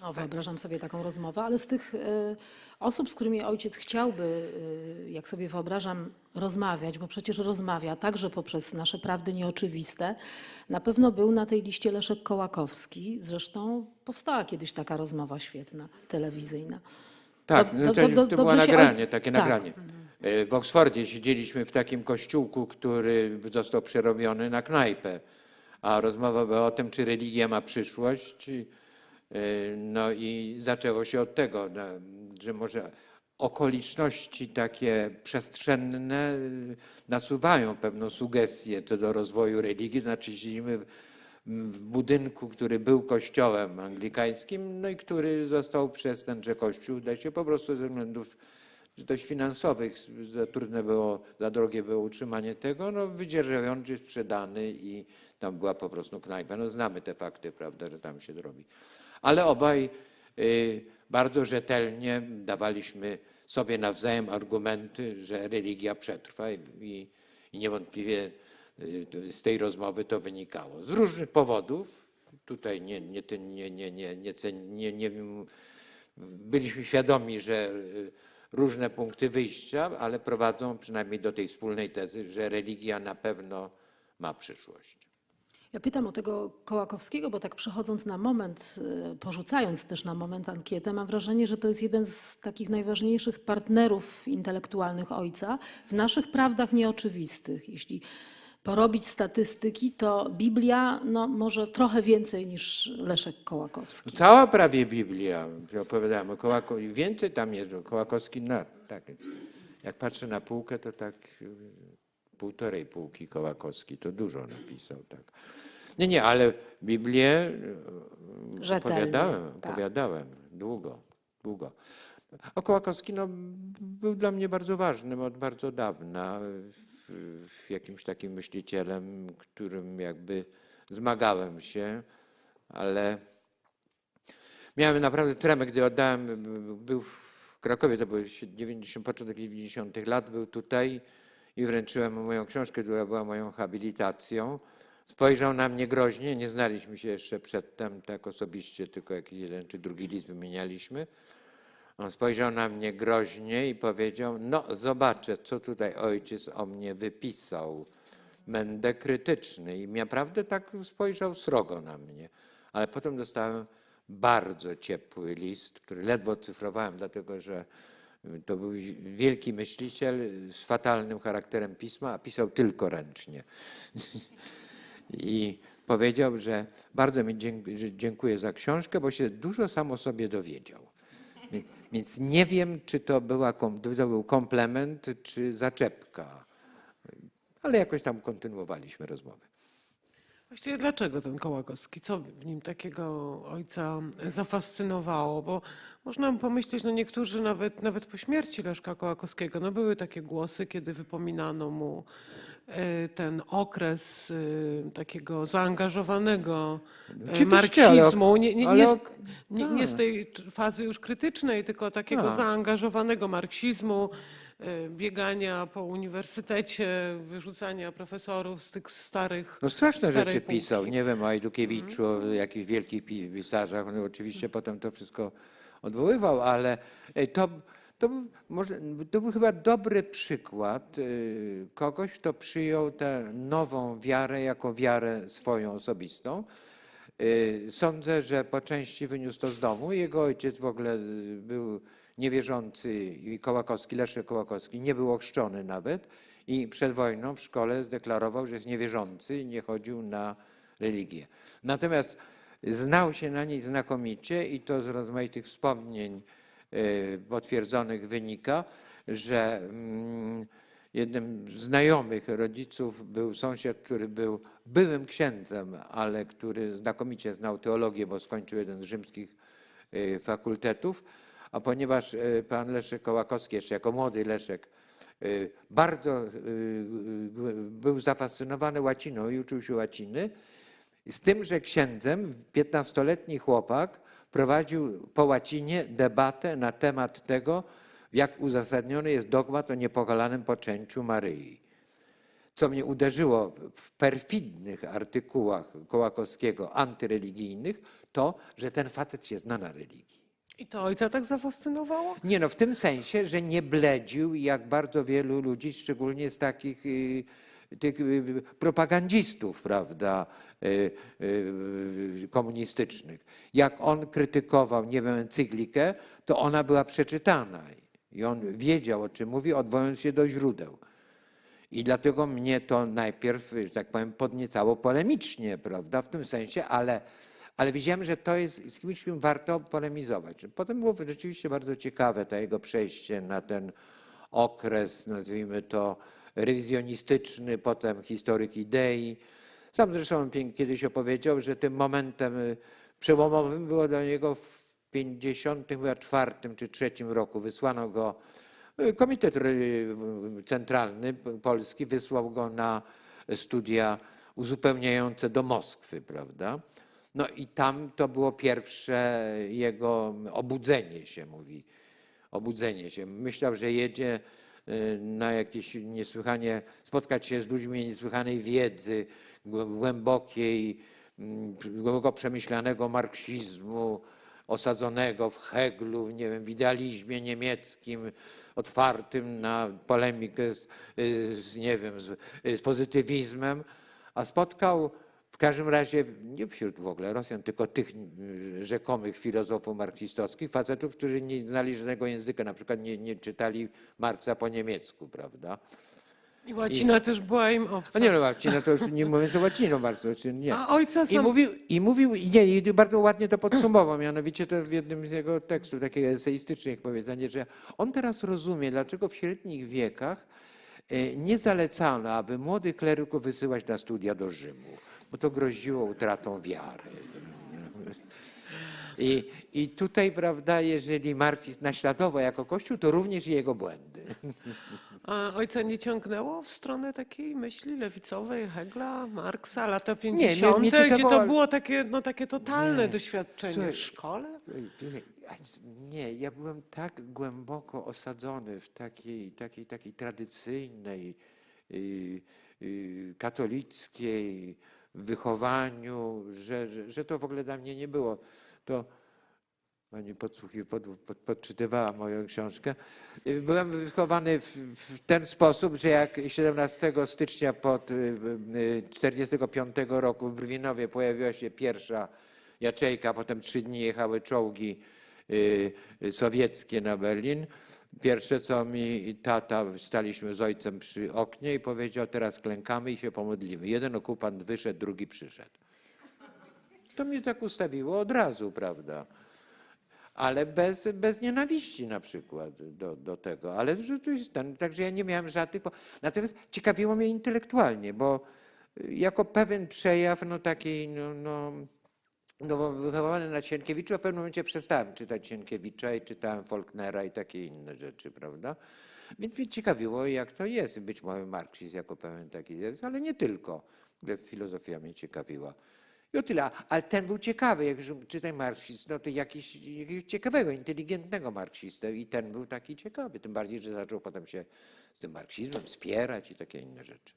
No, wyobrażam sobie taką rozmowę, ale z tych e, osób, z którymi ojciec chciałby, e, jak sobie wyobrażam, rozmawiać, bo przecież rozmawia także poprzez nasze prawdy nieoczywiste, na pewno był na tej liście Leszek Kołakowski. Zresztą powstała kiedyś taka rozmowa świetna, telewizyjna. Tak, Do- no do- to, do- to było się nagranie, oj- takie tak. nagranie. E, W Oksfordzie siedzieliśmy w takim kościółku, który został przerobiony na knajpę, a rozmowa była o tym, czy religia ma przyszłość. E, No i zaczęło się od tego, że może okoliczności takie przestrzenne e, nasuwają pewną sugestię co do rozwoju religii. Znaczy siedzimy w, budynku, który był kościołem anglikańskim, no i który został przez tenże kościół, da się po prostu ze względów dość finansowych, za trudne było, za drogie było utrzymanie tego, no wydzierżawiony sprzedany i tam była po prostu knajpa. No znamy te fakty, prawda, że tam się robi. Ale obaj y, bardzo rzetelnie dawaliśmy sobie nawzajem argumenty, że religia przetrwa i, niewątpliwie y, z tej rozmowy to wynikało. Z różnych powodów, tutaj nie, nie, nie, nie, nie, nie, nie, byliśmy świadomi, że y, różne punkty wyjścia, ale prowadzą przynajmniej do tej wspólnej tezy, że religia na pewno ma przyszłość. Ja pytam o tego Kołakowskiego, bo tak przechodząc na moment, e, porzucając też na moment ankietę, mam wrażenie, że to jest jeden z takich najważniejszych partnerów intelektualnych ojca w naszych prawdach nieoczywistych. Jeśli porobić statystyki, to Biblia no, może trochę więcej niż Leszek Kołakowski. Cała prawie Biblia, opowiadałem o Kołakowi, więcej tam jest, Kołakowski, no, tak, jak patrzę na półkę, to tak y, półtorej półki Kołakowski, to dużo napisał, tak. Nie, nie, ale Biblię y, Rzetelnie, opowiadałem, tak. opowiadałem, długo, długo. A Kołakowski no, był dla mnie bardzo ważnym od bardzo dawna, jakimś takim myślicielem, którym jakby zmagałem się, ale Miałem naprawdę tremę, gdy oddałem, był w Krakowie, to były 90, początek 90 lat, był tutaj i wręczyłem mu moją książkę, która była moją habilitacją. Spojrzał na mnie groźnie, nie znaliśmy się jeszcze przedtem tak osobiście, tylko jakiś jeden czy drugi list wymienialiśmy. On spojrzał na mnie groźnie i powiedział, no zobaczę, co tutaj ojciec o mnie wypisał. Będę krytyczny. I naprawdę tak spojrzał srogo na mnie. Ale potem dostałem bardzo ciepły list, który ledwo cyfrowałem, dlatego że to był wielki myśliciel z fatalnym charakterem pisma, a pisał tylko ręcznie. I powiedział, że bardzo mi dziękuję za książkę, bo się dużo sam o sobie dowiedział. Wie- Więc nie wiem, czy to, była, to był komplement, czy zaczepka. Ale jakoś tam kontynuowaliśmy rozmowę. Właściwie dlaczego ten Kołakowski? Co w nim takiego ojca zafascynowało? Bo można pomyśleć, no niektórzy nawet, nawet po śmierci Leszka Kołakowskiego, no były takie głosy, kiedy wypominano mu e, ten okres e, takiego zaangażowanego e, Oczywiście, ale marksizmu, nie, nie, ale nie, nie, z tak. tej fazy już krytycznej, tylko takiego Tak. zaangażowanego marksizmu, biegania po uniwersytecie, wyrzucania profesorów z tych starych No straszne rzeczy pisał. półki. Nie wiem o Ajdukiewiczu, o jakichś wielkich pi- pisarzach. No oczywiście potem to wszystko odwoływał, ale ej, to, to, był, może, to był chyba dobry przykład y, kogoś, kto przyjął tę nową wiarę jako wiarę swoją osobistą. Sądzę, że po części wyniósł to z domu. Jego ojciec w ogóle był niewierzący Kołakowski, Leszek Kołakowski, nie był ochrzczony nawet i przed wojną w szkole zdeklarował, że jest niewierzący i nie chodził na religię. Natomiast znał się na niej znakomicie i to z rozmaitych wspomnień y, potwierdzonych wynika, że mm, jednym z znajomych rodziców był sąsiad, który był byłym księdzem, ale który znakomicie znał teologię, bo skończył jeden z rzymskich y, fakultetów. A ponieważ y, pan Leszek Kołakowski, jeszcze jako młody Leszek, y, bardzo y, był zafascynowany łaciną i uczył się łaciny, z tym, że księdzem, 15-letni chłopak, prowadził po łacinie debatę na temat tego, jak uzasadniony jest dogmat o niepokalanym poczęciu Maryi. co mnie uderzyło w perfidnych artykułach Kołakowskiego antyreligijnych, to, że ten facet się zna na religii. I to ojca tak zafascynowało? Nie no, w tym sensie, że nie bledził jak bardzo wielu ludzi, szczególnie z takich y, tych y, propagandistów, prawda, y, komunistycznych. Jak on krytykował, nie wiem, encyklikę, to ona była przeczytana i on wiedział, o czym mówi, odwołując się do źródeł. I dlatego mnie to najpierw, że tak powiem, podniecało polemicznie, prawda, w tym sensie, ale, ale widziałem, że to jest z kimś, kim warto polemizować. Potem było rzeczywiście bardzo ciekawe to jego przejście na ten okres, nazwijmy to, rewizjonistyczny, potem historyk idei. Sam zresztą kiedyś opowiedział, że tym momentem y, przełomowym było dla niego w 54 czy 3 roku. Wysłano go y, Komitet Ry- Centralny Polski wysłał go na studia uzupełniające do Moskwy, prawda? No i tam to było pierwsze jego obudzenie się, mówi. Obudzenie się. Myślał, że jedzie y, na jakieś niesłychanie, spotkać się z ludźmi niesłychanej wiedzy, głę- głębokiej, mm, głęboko przemyślanego marksizmu, osadzonego w Heglu, w, nie wiem, w idealizmie niemieckim, otwartym na polemikę z, y, z nie wiem, z, z pozytywizmem, a spotkał w każdym razie nie wśród w ogóle Rosjan, tylko tych y, rzekomych filozofów marksistowskich, facetów, którzy nie znali żadnego języka, na przykład nie, nie czytali Marksa po niemiecku, prawda? I łacina też była im obca. A nie no, łacina to już nie mówiąc o łaciną Marksu, czy nie. A ojca I sam... mówił, i mówił, i nie, i bardzo ładnie to podsumował, mianowicie to w jednym z jego tekstów, takiego eseistycznych powiedzenie, że on teraz rozumie, dlaczego w średnich wiekach e, nie zalecano, aby młodych kleryków wysyłać na studia do Rzymu, bo to groziło utratą wiary. I, I tutaj, prawda, jeżeli marksizm naśladował jako Kościół, to również jego błędy. A ojca nie ciągnęło w stronę takiej myśli lewicowej, Hegla, Marksa, lata nie 50., gdzie czytało, to było takie, no, takie totalne Nie. doświadczenie Słuchaj, w szkole? Nie, ja byłem tak głęboko osadzony w takiej, takiej, takiej tradycyjnej, y, y, katolickiej wychowaniu, że, że, że to w ogóle dla mnie nie było. To Pani podsłuchi, pod, pod, podczytywała moją książkę. Y, Byłem wychowany w, w ten sposób, że jak 17 stycznia pod 1945 roku w Brwinowie pojawiła się pierwsza jaczejka, potem trzy dni jechały czołgi y, y, sowieckie na Berlin. Pierwsze co mi tata, staliśmy z ojcem przy oknie i powiedział, teraz klękamy i się pomodlimy. Jeden okupant wyszedł, drugi przyszedł. To mnie tak ustawiło od razu, prawda? ale bez, bez nienawiści na przykład do, do tego. Ale że to jest ten, także ja nie miałem żadnych. Natomiast ciekawiło mnie intelektualnie, bo jako pewien przejaw no takiej, no, no, no wychowany na Sienkiewiczu, a w pewnym momencie przestałem czytać Sienkiewicza i czytałem Faulknera i takie inne rzeczy, prawda? Więc mnie ciekawiło, jak to jest. Być może marksizm jako pewien taki jest, ale nie tylko. Filozofia mnie ciekawiła. I o tyle. Ale ten był ciekawy, jak już czytaj marksizm, no to jakiś, ciekawego, inteligentnego marksistę i ten był taki ciekawy. Tym bardziej, że zaczął potem się z tym marksizmem spierać i takie inne rzeczy.